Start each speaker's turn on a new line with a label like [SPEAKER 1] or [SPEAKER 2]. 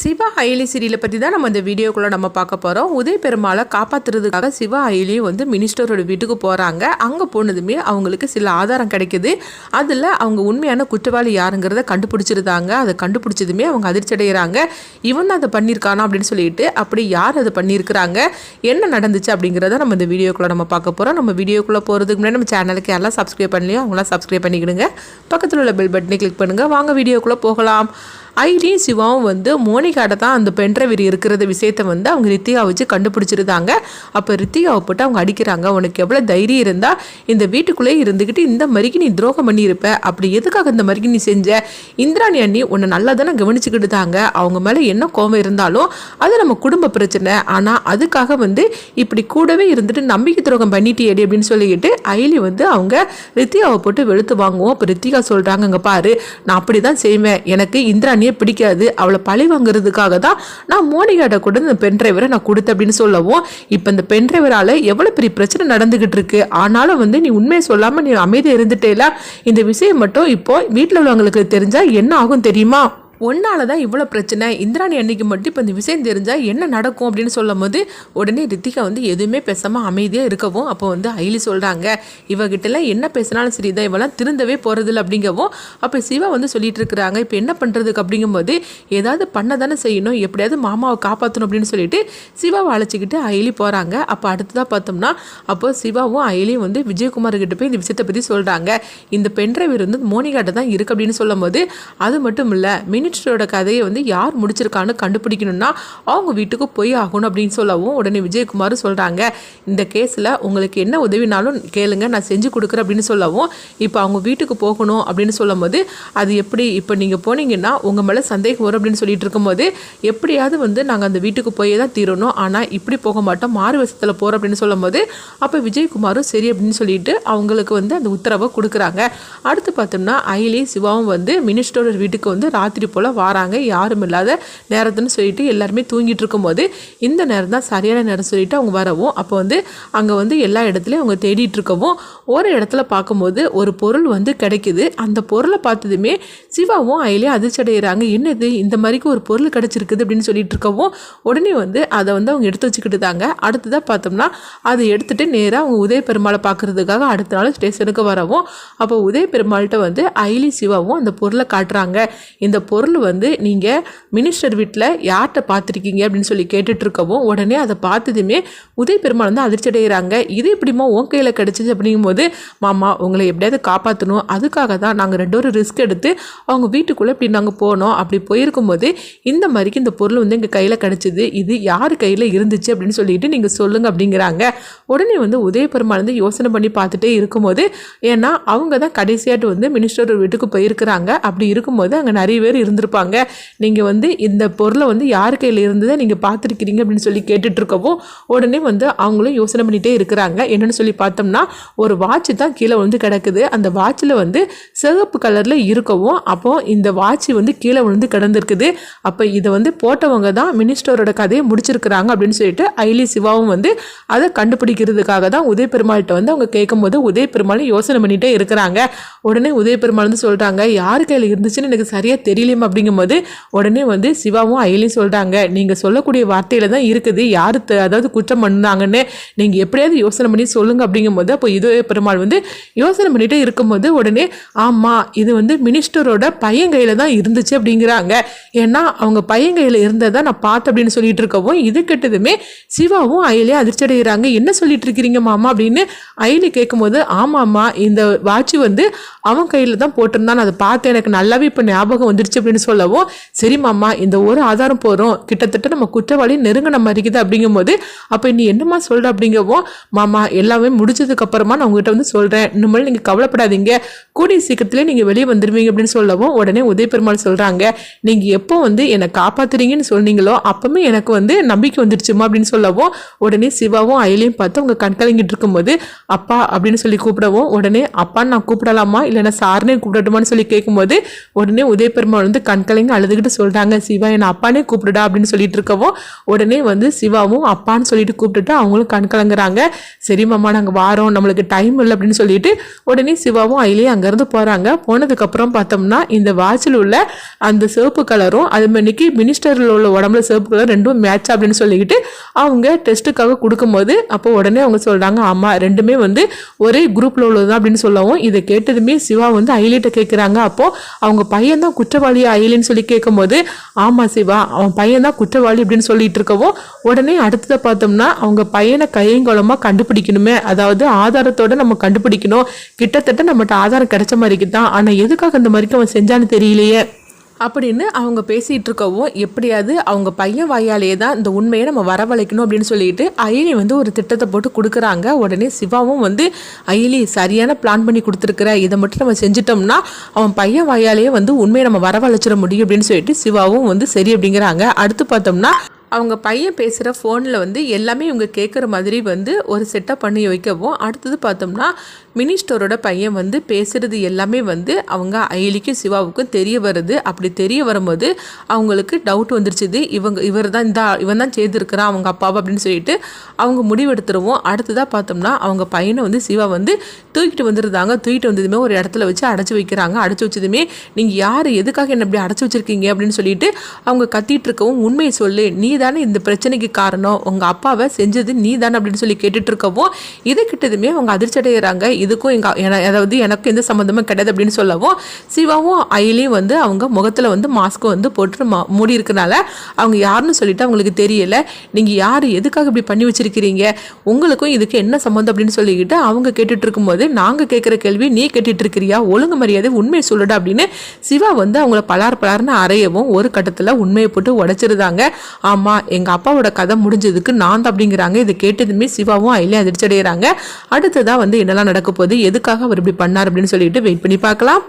[SPEAKER 1] சிவா அயலி சீரியலை பற்றி தான் நம்ம இந்த வீடியோக்குள்ளே நம்ம பார்க்க போகிறோம் உதய பெருமாளை காப்பாற்றுறதுக்காக சிவா அயலி வந்து மினிஸ்டரோட வீட்டுக்கு போகிறாங்க அங்கே போனதுமே அவங்களுக்கு சில ஆதாரம் கிடைக்குது. அதில் அவங்க உண்மையான குற்றவாளி யாருங்கிறத கண்டுபிடிச்சிருந்தாங்க. அதை கண்டுபிடிச்சதுமே அவங்க அதிர்ச்சி அடைகிறாங்க இவன் அதை பண்ணியிருக்கானா அப்படின்னு சொல்லிட்டு அப்படி யார் அதை பண்ணியிருக்கிறாங்க? என்ன நடந்துச்சு அப்படிங்கிறத நம்ம இந்த வீடியோக்குள்ளே நம்ம பார்க்க போகிறோம் நம்ம வீடியோக்குள்ளே போகிறதுக்கு முன்னாடி நம்ம சேனலுக்கு யாரெல்லாம் சப்ஸ்கிரைப் பண்ணலையோ அவங்களாம் சப்ஸ்கிரைப் பண்ணிக்கிடுங்க. பக்கத்தில் உள்ள பெல் பட்டனை கிளிக் பண்ணுங்கள் வாங்க வீடியோக்குள்ளே போகலாம். ஐரியும் சிவாவும் வந்து மோனிகாட்ட தான் அந்த பென்ட்ரைவர் இருக்கிறத விஷயத்த வந்து அவங்க ரித்திகா வச்சு கண்டுபிடிச்சிருந்தாங்க. அப்போ ரித்திகாவை போட்டு அவங்க அடிக்கிறாங்க. உனக்கு எவ்வளோ தைரியம் இருந்தால் இந்த வீட்டுக்குள்ளே இருந்துக்கிட்டு இந்த மாதிரிக்கு நீ துரோகம் பண்ணியிருப்ப. அப்படி எதுக்காக இந்த மாதிரிக்கு நீ செஞ்ச? இந்திராணி அண்ணி உன்னை நல்லா தானே கவனிச்சுக்கிட்டு தாங்க அவங்க மேலே என்ன கோபம் இருந்தாலும் அது நம்ம குடும்ப பிரச்சனை. ஆனால் அதுக்காக வந்து இப்படி கூடவே இருந்துட்டு நம்பிக்கை துரோகம் பண்ணிட்டியேடி அப்படின்னு சொல்லிக்கிட்டு ஐலி வந்து அவங்க ரித்திகாவை போட்டு வெளுத்து வாங்குவோம். அப்போ ரித்திகா சொல்கிறாங்க இங்கே பாரு நான் அப்படி தான் செய்வேன். எனக்கு இந்திராணியை பிடிக்காது. அவளை பழி வாங்குறதுக்காக தான் நான் மோனிகாட்ட கூட இந்த பென் டிரைவரை நான் கொடுத்தேன் அப்படின்னு சொல்லவும் இப்போ இந்த பென் டிரைவரால் எவ்வளோ பெரிய பிரச்சனை நடந்துகிட்டு இருக்கு? ஆனாலும் வந்து நீ உண்மையை சொல்லாமல் நீ அமைதியாக இருந்துட்டேல? இந்த விஷயம் மட்டும் இப்போ வீட்டில் உள்ளவங்களுக்கு தெரிஞ்சால் என்ன ஆகும் தெரியுமா? ஒன்னால தான் இவ்வளோ பிரச்சனை. இந்திராணி அன்னைக்கு மட்டும் இப்போ இந்த விஷயம் தெரிஞ்சால் என்ன நடக்கும் அப்படின்னு சொல்லும் போது உடனே ரித்திகா வந்து எதுவுமே பேசாமல் அமைதியாக இருக்கவும் அப்போ வந்து ஐலி சொல்கிறாங்க இவகிட்டலாம் என்ன பேசினாலும் சரி தான் இவெல்லாம் திருந்தவே போகிறதில்ல அப்படிங்கவும் அப்போ சிவா வந்து சொல்லிட்டு இருக்கிறாங்க. இப்போ என்ன பண்ணுறதுக்கு அப்படிங்கும்போது ஏதாவது பண்ண தானே செய்யணும் எப்படியாவது மாமாவை காப்பாற்றணும் அப்படின்னு சொல்லிட்டு சிவாவை அழைச்சிக்கிட்டு ஐலி போகிறாங்க அப்போ அடுத்ததாக பார்த்தோம்னா அப்போ சிவாவும் ஐலியும் வந்து விஜயகுமார் கிட்ட போய் இந்த விஷயத்தை பற்றி சொல்கிறாங்க இந்த பென்ட்ரைவர் வந்து மோனிகாட்ட தான் இருக்குது அப்படின்னு சொல்லும் போது அது மட்டும் இல்லை மினிஸ்டரோட கதையை வந்து யார் முடிச்சிருக்கான்னு கண்டுபிடிக்கணும்னா அவங்க வீட்டுக்கு போய் ஆகணும் அப்படின்னு சொல்லவும் உடனே விஜயகுமார் சொல்கிறாங்க இந்த கேஸில் உங்களுக்கு என்ன உதவினாலும் கேளுங்க நான் செஞ்சு கொடுக்குறேன் அப்படின்னு சொல்லவும் இப்போ அவங்க வீட்டுக்கு போகணும் அப்படின்னு சொல்லும் போது அது எப்படி இப்போ நீங்கள் போனீங்கன்னா உங்கள் மேலே சந்தேகம் வரும் அப்படின்னு சொல்லிட்டு இருக்கும்போது எப்படியாவது வந்து நாங்கள் அந்த வீட்டுக்கு போய் தான் தீரணும். ஆனால் இப்படி போக மாட்டோம் மாறு வசத்தில் போகிறோம் அப்படின்னு சொல்லும் போது அப்போ விஜயகுமாரும் சரி அப்படின்னு சொல்லிட்டு அவங்களுக்கு வந்து அந்த உத்தரவை கொடுக்குறாங்க. அடுத்து பார்த்தோம்னா அயலி சிவாவும் வந்து மினிஸ்டரோட வீட்டுக்கு வந்து ராத்திரி போல் வாராங்க யாரும் இல்லாத நேரத்துன்னு சொல்லிட்டு எல்லாருமே தூங்கிட்டு இருக்கும்போது இந்த நேரம் தான் சரியான நேரம் சொல்லிட்டு அவங்க வரவும். அப்போ வந்து அங்கே வந்து எல்லா இடத்துலையும் அவங்க தேடிட்டு இருக்கவும். ஒரு இடத்துல பார்க்கும்போது ஒரு பொருள் வந்து கிடைக்குது. அந்த பொருளை பார்த்ததுமே சிவாவும் அயலியும் அதிர்ச்சி அடைகிறாங்க என்னது? இந்த மாதிரிக்கு ஒரு பொருள் கிடச்சிருக்குது அப்படின்னு சொல்லிட்டு இருக்கவும் உடனே வந்து அதை வந்து அவங்க எடுத்து வச்சுக்கிட்டு தாங்க அடுத்ததாக பார்த்தோம்னா அதை எடுத்துகிட்டு நேராக அவங்க உதய பெருமாளை பார்க்கறதுக்காக அடுத்த நாள் ஸ்டேஷனுக்கு வரவும். அப்போ உதய பெருமாள்கிட்ட வந்து ஐலி சிவாவும் அந்த பொருளை காட்டுறாங்க. இந்த பொருள் பொருள் வந்து நீங்கள் மினிஸ்டர் வீட்டில் யார்கிட்ட பார்த்துருக்கீங்க அப்படின்னு சொல்லி கேட்டுட்ருக்கவும் உடனே அதை பார்த்ததுமே உதய பெருமாள் வந்து அதிர்ச்சி அடைகிறாங்க. இது எப்படிமா உன் கையில் கிடச்சிச்சு அப்படிங்கும்போது மாமா உங்களை எப்படியாவது காப்பாற்றணும் அதுக்காக தான் நாங்கள் ரெண்டு ஒரு ரிஸ்க் எடுத்து அவங்க வீட்டுக்குள்ளே இப்படி நாங்கள் போனோம். அப்படி போயிருக்கும்போது இந்த மாதிரிக்கு இந்த பொருள் வந்து எங்கள் கையில் கிடச்சிது. இது யார் கையில் இருந்துச்சு? அப்படின்னு சொல்லிட்டு நீங்கள் சொல்லுங்கள் அப்படிங்கிறாங்க. உடனே வந்து உதய பெருமாள் வந்து யோசனை பண்ணி பார்த்துட்டே இருக்கும்போது ஏன்னா அவங்க தான் கடைசியாட்டு வந்து மினிஸ்டர் வீட்டுக்கு போயிருக்கிறாங்க. அப்படி இருக்கும்போது அங்கே நிறைய பேர் இருந்திருப்பாங்க. நீங்கள் வந்து இந்த பொருளை வந்து யார் கையில் இருந்ததை நீங்கள் பார்த்துருக்கிறீங்க அப்படின்னு சொல்லி கேட்டுட்ருக்கவும் உடனே வந்து அவங்களும் யோசனை பண்ணிகிட்டே இருக்கிறாங்க. என்னென்னு சொல்லி பார்த்தோம்னா ஒரு வாட்ச் தான் கீழே வந்து கிடக்குது. அந்த வாட்சில் வந்து சிவப்பு கலரில் இருக்கவும் அப்போது இந்த வாட்ச் வந்து கீழே விழுந்து கிடந்திருக்குது. அப்போ இதை வந்து போட்டவங்க தான் மினிஸ்டரோட கதையை முடிச்சிருக்கிறாங்க அப்படின்னு சொல்லிட்டு ஐலி சிவாவும் வந்து அதை கண்டுபிடிக்கிறதுக்காக தான் உதய பெருமாள்கிட்ட வந்து அவங்க கேட்கும்போது உதய பெருமாள் யோசனை பண்ணிகிட்டே இருக்கிறாங்க. உடனே உதய பெருமாள் வந்து சொல்கிறாங்க யார் கையில் இருந்துச்சுன்னு எனக்கு சரியாக தெரியலையும் அப்படிங்கும்போது உடனே வந்து சிவாவும் ஐலியும் சொல்கிறாங்க நீங்கள் சொல்லக்கூடிய வார்த்தையில் தான் இருக்குது. யார் அதாவது குற்றம் பண்ணாங்கன்னு நீங்கள் எப்படியாவது யோசனை பண்ணி சொல்லுங்க. அப்படிங்கும்போது அப்போ இது பெருமாள் வந்து யோசனை பண்ணிட்டே இருக்கும்போது உடனே ஆமாம் இது வந்து மினிஸ்டரோட பையன் கையில் தான் இருந்துச்சு அப்படிங்கிறாங்க. ஏன்னா அவங்க பையன் கையில் இருந்ததை நான் பார்த்தேன் அப்படின்னு சொல்லிட்டு இருக்கவும் இது கெட்டதுமே சிவாவும் அயலியும் அதிர்ச்சி அடைகிறாங்க. என்ன சொல்லிட்டு இருக்கிறீங்க மாமா? அப்படின்னு அயலி கேட்கும்போது ஆமாம்மா இந்த வாட்ச் வந்து அவன் கையில் தான் போட்டிருந்தான். அதை பார்த்து எனக்கு நல்லாவே இப்போ ஞாபகம் வந்துருச்சு அப்படின்னு சொல்லவும் சரி மாமா இந்த ஒரு ஆதாரம் போகிறோம் கிட்டத்தட்ட நம்ம குற்றவாளி நெருங்கின மாதிரி இருக்குது அப்படிங்கும்போது அப்போ நீ என்னம்மா சொல்கிற அப்படிங்கவும் மாமா எல்லாமே முடிச்சதுக்கு அப்புறமா நான் உங்ககிட்ட வந்து சொல்கிறேன் இனிமேல் நீங்கள் கவலைப்படாதீங்க. கூடிய சீக்கிரத்திலே நீங்கள் வெளியே வந்துடுவீங்க அப்படின்னு சொல்லவும் உடனே உதய பெருமாள் சொல்கிறாங்க நீங்கள் எப்போ வந்து என்னை காப்பாத்துறீங்கன்னு சொன்னீங்களோ அப்பவுமே எனக்கு வந்து நம்பிக்கை வந்துடுச்சுமா அப்படின்னு சொல்லவும் உடனே சிவாவும் அயலையும் பார்த்து அவங்க கண்கலங்கிட்டு இருக்கும்போது அப்பா அப்படின்னு சொல்லி கூப்பிடவும் உடனே அப்பான்னு நான் கூப்பிடலாமா? இல்லைன்னா சார்னே கூப்பிடட்டுமான்னு சொல்லி கேட்கும்போது உடனே உதய பெருமாள் வந்து கண்கலைங்க அழுதுகிட்டு சொல்கிறாங்க சிவா என்னை அப்பானே கூப்பிடுடா அப்படின்னு சொல்லிட்டு இருக்கவும் உடனே வந்து சிவாவும் அப்பான்னு சொல்லிட்டு கூப்பிட்டுட்டு அவங்களும் கண்கலங்குறாங்க. சரி மாமா நாங்கள் வாரோம் நம்மளுக்கு டைம் இல்லை அப்படின்னு சொல்லிட்டு உடனே சிவாவும் அயிலையும் அங்கேருந்து போகிறாங்க போனதுக்கப்புறம் பார்த்தோம்னா இந்த வாட்சில் உள்ள அந்த சிவப்பு கலரும் அது மாதிரிக்கு மினிஸ்டரில் உள்ள உடம்புல சிவப்பு கலர் ரெண்டும் மேட்ச் அப்படின்னு சொல்லிக்கிட்டு அவங்க டெஸ்ட்டுக்காக கொடுக்கும்போது அப்போ உடனே அவங்க சொல்கிறாங்க ஆமாம் ரெண்டுமே வந்து ஒரே குரூப்பில் உள்ளது தான் அப்படின்னு சொல்லவும் இதை கேட்டதுமே சிவா வந்து அயிலிட்ட கேட்குறாங்க அப்போது அவங்க பையன் தான் குற்றவாளியாக அயிலின்னு சொல்லி கேட்கும்போது ஆமாம் சிவா அவன் பையன் தான் குற்றவாளி அப்படின்னு சொல்லிட்டு இருக்கவும் உடனே அடுத்ததை பார்த்தோம்னா அவங்க பையனை கையங்கோலமாக கண்டுபிடிக்கணுமே. அதாவது ஆதாரத்தோட நம்ம கண்டுபிடிக்கணும். கிட்டத்தட்ட நம்மகிட்ட ஆதாரம் கிடைச்ச மாதிரிக்கு தான் ஆனால் எதுக்காக இந்த மாதிரிக்கு அவன் செஞ்சான்னு தெரியலையே. அப்படின்னு அவங்க பேசிகிட்டு இருக்கவும் எப்படியாவது அவங்க பையன் வாயாலேயே தான் இந்த உண்மையை நம்ம வரவழைக்கணும் அப்படின்னு சொல்லிட்டு அயலி வந்து ஒரு திட்டத்தை போட்டு கொடுக்குறாங்க. உடனே சிவாவும் வந்து அயலி சரியான பிளான் பண்ணி கொடுத்துருக்குற. இதை மட்டும் நம்ம செஞ்சிட்டோம்னா அவன் பையன் வாயாலேயே வந்து உண்மையை நம்ம வரவழைச்சிட முடியும். அப்படின்னு சொல்லிட்டு சிவாவும் வந்து சரி அப்படிங்கிறாங்க. அடுத்து பார்த்தோம்னா அவங்க பையன் பேசுகிற ஃபோனில் வந்து எல்லாமே இவங்க கேட்குற மாதிரி வந்து ஒரு செட்டப் பண்ணி வைக்கவும் அடுத்தது பார்த்தோம்னா மினிஸ்டரோட பையன் வந்து பேசுகிறது எல்லாமே வந்து அவங்க அயலிக்கும் சிவாவுக்கும் தெரிய வருது. அப்படி தெரிய வரும்போது அவங்களுக்கு டவுட் வந்துருச்சுது இவங்க இவர் தான் இந்த இவன் தான் செய்திருக்கிறான் அவங்க அப்பாவை அப்படின்னு சொல்லிட்டு அவங்க முடிவெடுத்துருவோம். அடுத்ததாக பார்த்தோம்னா அவங்க பையனை வந்து சிவா வந்து தூக்கிட்டு வந்துருந்தாங்க. தூக்கிட்டு வந்ததுமே ஒரு இடத்துல வச்சு அடைச்சி வைக்கிறாங்க. அடைச்சி வச்சதுமே நீங்கள் யார் எதுக்காக என்ன இப்படி அடைச்சி வச்சிருக்கீங்க அப்படின்னு சொல்லிட்டு அவங்க கத்திட்டு இருக்கவும் உண்மையை சொல்லு. நீ தானே இந்த பிரச்சனைக்கு காரணம். உங்கள் அப்பாவை செஞ்சது நீ தானே அப்படின்னு சொல்லி கேட்டுட்டு இருக்கவும் இது கிட்டதுமே அவங்க அதிர்ச்சி அடைகிறாங்க இதுக்கும் எங்கள் என அதாவது எனக்கு எந்த சம்மந்தமும் கிடையாது அப்படின்னு சொல்லவும் சிவாவும் அயிலையும் வந்து அவங்க முகத்தில் வந்து மாஸ்க்கு வந்து போட்டு மா மூடி இருக்கனால அவங்க யாருன்னு சொல்லிட்டு அவங்களுக்கு தெரியல. நீங்கள் யார் எதுக்காக இப்படி பண்ணி வச்சிருக்கிறீங்க? உங்களுக்கும் இதுக்கு என்ன சம்மந்தம் அப்படின்னு சொல்லிக்கிட்டு அவங்க கேட்டுட்டு இருக்கும்போது நாங்கள் கேட்குற கேள்வி நீ கேட்டுட்டு இருக்கிறியா ஒழுங்கு மரியாதை உண்மையை சொல்லுடா அப்படின்னு சிவா வந்து அவங்கள பலார் பலார்னு அறையவும் ஒரு கட்டத்தில் உண்மையை போட்டு உடைச்சிருந்தாங்க. ஆமாம் எங்கள் அப்பாவோட கதை முடிஞ்சதுக்கு நான் தான் அப்படிங்கிறாங்க. இதை கேட்டதுமே சிவாவும் அயிலே அதிர்ச்சி அடைகிறாங்க அடுத்ததாக வந்து என்னெல்லாம் நடக்க போகுது எதுக்காக அவர் இப்படி பண்ணார் அப்படின்னு சொல்லிட்டு வெயிட் பண்ணி பார்க்கலாம்.